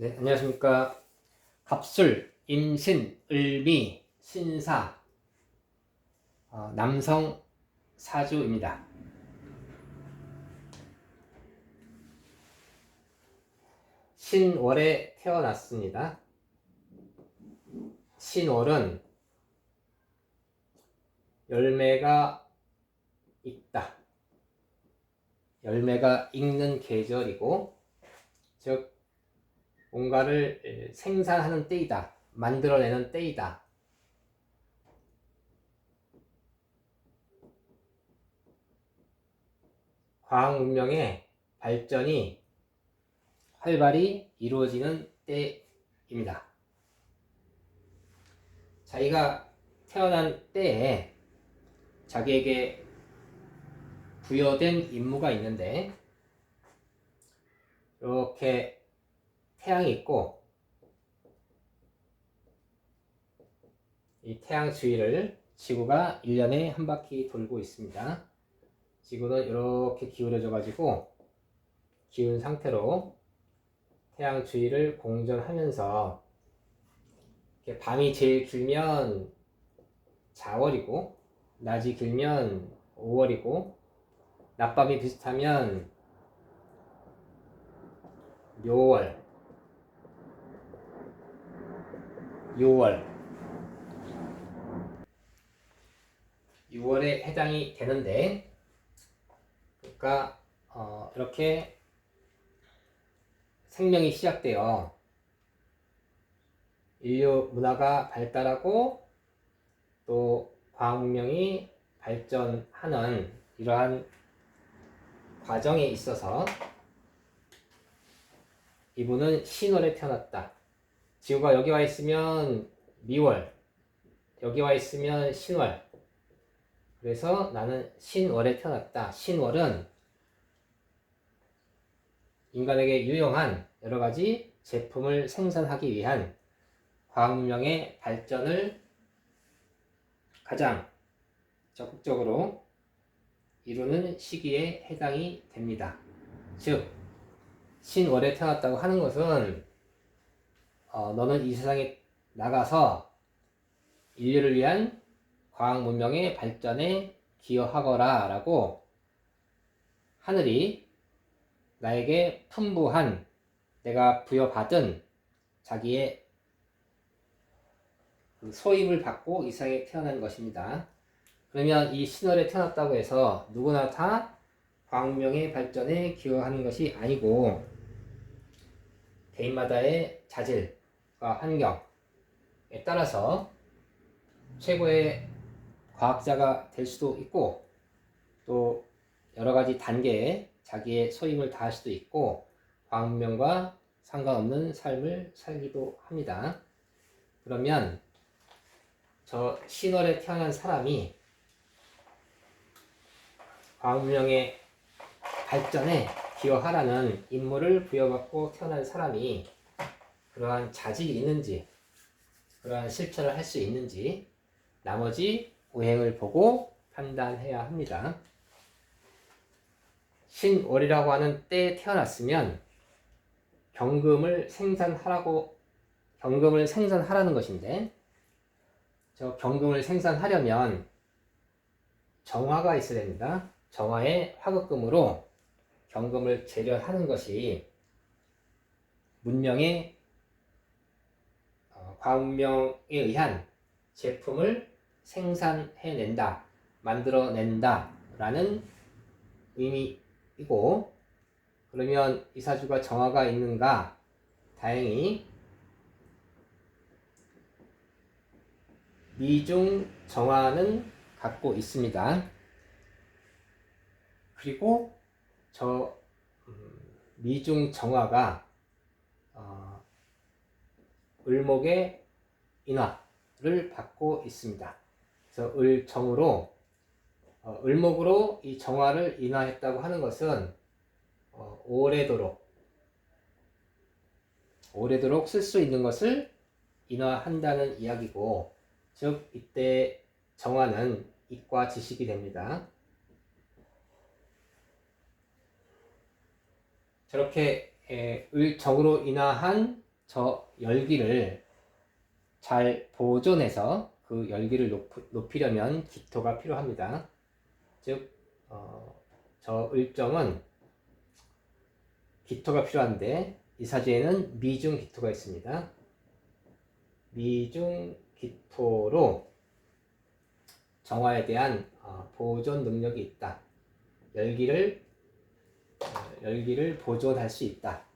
네, 안녕하십니까. 갑술, 임신, 을미, 신사, 어, 남성 사주입니다. 신월에 태어났습니다. 신월은 열매가 있다. 열매가 익는 계절이고, 즉, 뭔가를 에, 생산하는 때이다. 만들어내는 때이다. 과학 문명의 발전이 활발히 이루어지는 때입니다. 자기가 태어난 때에 자기에게 부여된 임무가 있는데 이렇게 태양이 있고 이 태양 주위를 지구가 1년에 한 바퀴 돌고 있습니다. 지구는 이렇게 기울어져 가지고 기운 상태로 태양 주위를 공전하면서 밤이 제일 길면 4월이고 낮이 길면 5월이고 낮밤이 비슷하면 묘월 6월 6월에 해당이 되는데 그러니까 어, 이렇게 생명이 시작되어 인류 문화가 발달하고 또 과학 문명이 발전하는 이러한 과정에 있어서 이분은 신월에 태어났다. 지구가 여기 와 있으면 미월, 여기 와 있으면 신월. 그래서 나는 신월에 태어났다. 신월은 인간에게 유용한 여러 가지 제품을 생산하기 위한 과학 문명의 발전을 가장 적극적으로 이루는 시기에 해당이 됩니다. 즉, 신월에 태어났다고 하는 것은 어, 너는 이 세상에 나가서 인류를 위한 과학 문명의 발전에 기여하거라 라고 하늘이 나에게 품부한 내가 부여받은 자기의 그 소임을 받고 이 세상에 태어난 것입니다. 그러면 이 신월에 태어났다고 해서 누구나 다 광명의 발전에 기여하는 것이 아니고 개인마다의 자질과 환경에 따라서 최고의 과학자가 될 수도 있고 또 여러 가지 단계에 자기의 소임을 다할 수도 있고 광명과 상관없는 삶을 살기도 합니다. 그러면 저 신월에 태어난 사람이 광명의 발전에 기여하라는 임무를 부여받고 태어난 사람이 그러한 자질이 있는지, 그러한 실천을 할 수 있는지, 나머지 오행을 보고 판단해야 합니다. 신월이라고 하는 때에 태어났으면 경금을 생산하라고 경금을 생산하라는 것인데 저 경금을 생산하려면 정화가 있어야 됩니다. 정화의 화급금으로 경금을 재련하는 것이 문명의 어, 과문명에 의한 제품을 생산해낸다, 만들어낸다 라는 의미이고 그러면 이 사주가 정화가 있는가? 다행히 미중 정화는 갖고 있습니다. 그리고 저 음, 미중 정화가 어, 을목의 인화를 받고 있습니다. 그래서 을정으로 어, 을목으로 이 정화를 인화했다고 하는 것은 어, 오래도록 오래도록 쓸 수 있는 것을 인화한다는 이야기고 즉 이때 정화는 이과 지식이 됩니다. 저렇게 에, 을적으로 인화한 저 열기를 잘 보존해서 그 열기를 높, 이려면 기토가 필요합니다. 즉, 어, 저 을정은 기토가 필요한데 이 사주에는 미중 기토가 있습니다. 미중 기토로 정화에 대한 어, 보존 능력이 있다. 열기를 어, 열기를 보존할 수 있다.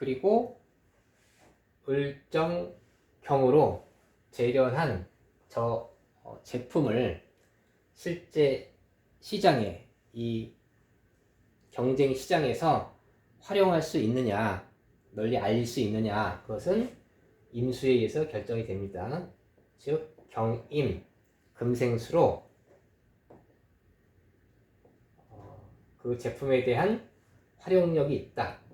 그리고 을정경으로 재련한 저 어, 제품을 실제 시장에 이 경쟁 시장에서 활용할 수 있느냐, 널리 알릴 수 있느냐, 그것은 임수에 의해서 결정이 됩니다. 즉, 경임, 금생수로 어, 그 제품에 대한 활용력이 있다,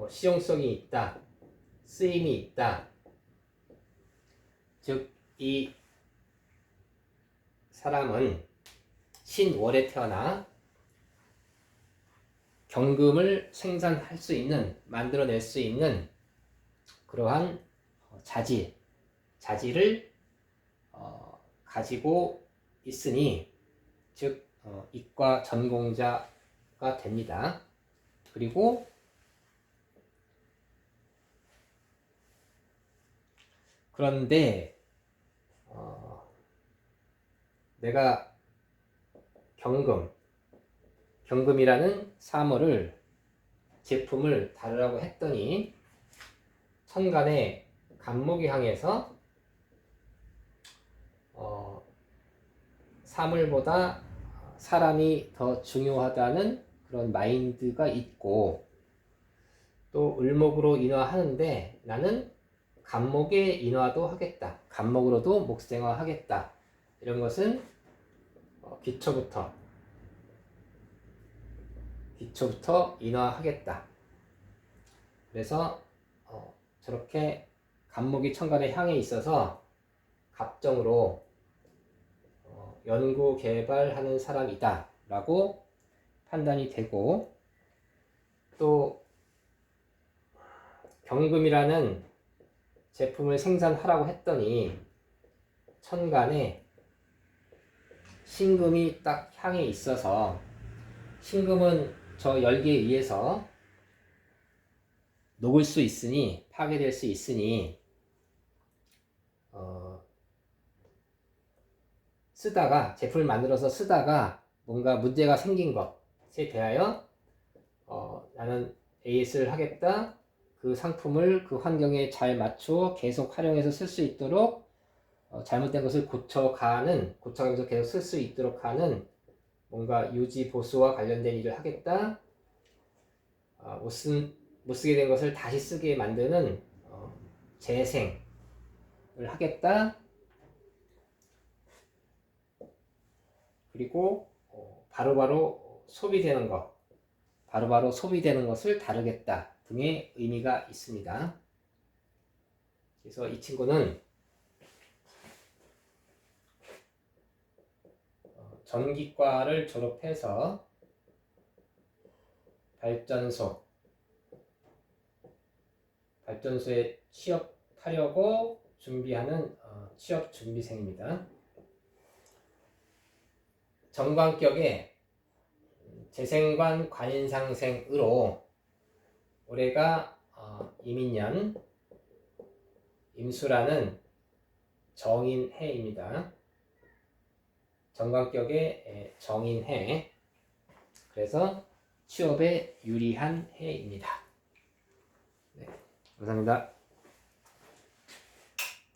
뭐 실용성이 있다, 쓰임이 있다. 즉, 이 사람은 신월에 태어나 경금을 생산할 수 있는, 만들어낼 수 있는 그러한 어, 자질, 자질을 어, 가지고 있으니, 즉, 어, 이과 전공자가 됩니다. 그리고 그런데 어, 내가 경금, 경금이라는 사물을 제품을 다루라고 했더니 천간에 간목이 향해서 어, 사물보다 사람이 더 중요하다는 그런 마인드가 있고 또 을목으로 인화하는데 나는 간목의 인화도 하겠다. 간목으로도 목생화 하겠다. 이런 것은 어, 기초부터 기초부터 인화하겠다. 그래서 어, 저렇게 간목이 천간에 향해 있어서 갑정으로 어, 연구 개발하는 사람이다 라고 판단이 되고 또 경금이라는 제품을 생산하라고 했더니 천간에 신금이 딱 향해 있어서 신금은 저 열기에 의해서 녹을 수 있으니 파괴될 수 있으니 어, 쓰다가 제품을 만들어서 쓰다가 뭔가 문제가 생긴 것에 대하여 어, 나는 AS를 하겠다 그 상품을 그 환경에 잘 맞추어 계속 활용해서 쓸 수 있도록 어, 잘못된 것을 고쳐가는 고쳐가면서 계속 쓸 수 있도록 하는 뭔가 유지 보수와 관련된 일을 하겠다. 어, 못, 쓴, 못 쓰게 된 것을 다시 쓰게 만드는 어, 재생을 하겠다. 그리고 어, 바로바로 소비되는 것 바로 바로 소비되는 것을 다루겠다 등의 의미가 있습니다. 그래서 이 친구는 어, 전기과를 졸업해서 발전소 발전소에 취업하려고 준비하는 어, 취업 준비생입니다. 정관격에 재생관 관인상생으로 올해가 어, 이민년 임수라는 정인해입니다. 정관격의 정인해 그래서 취업에 유리한 해입니다. 네, 감사합니다.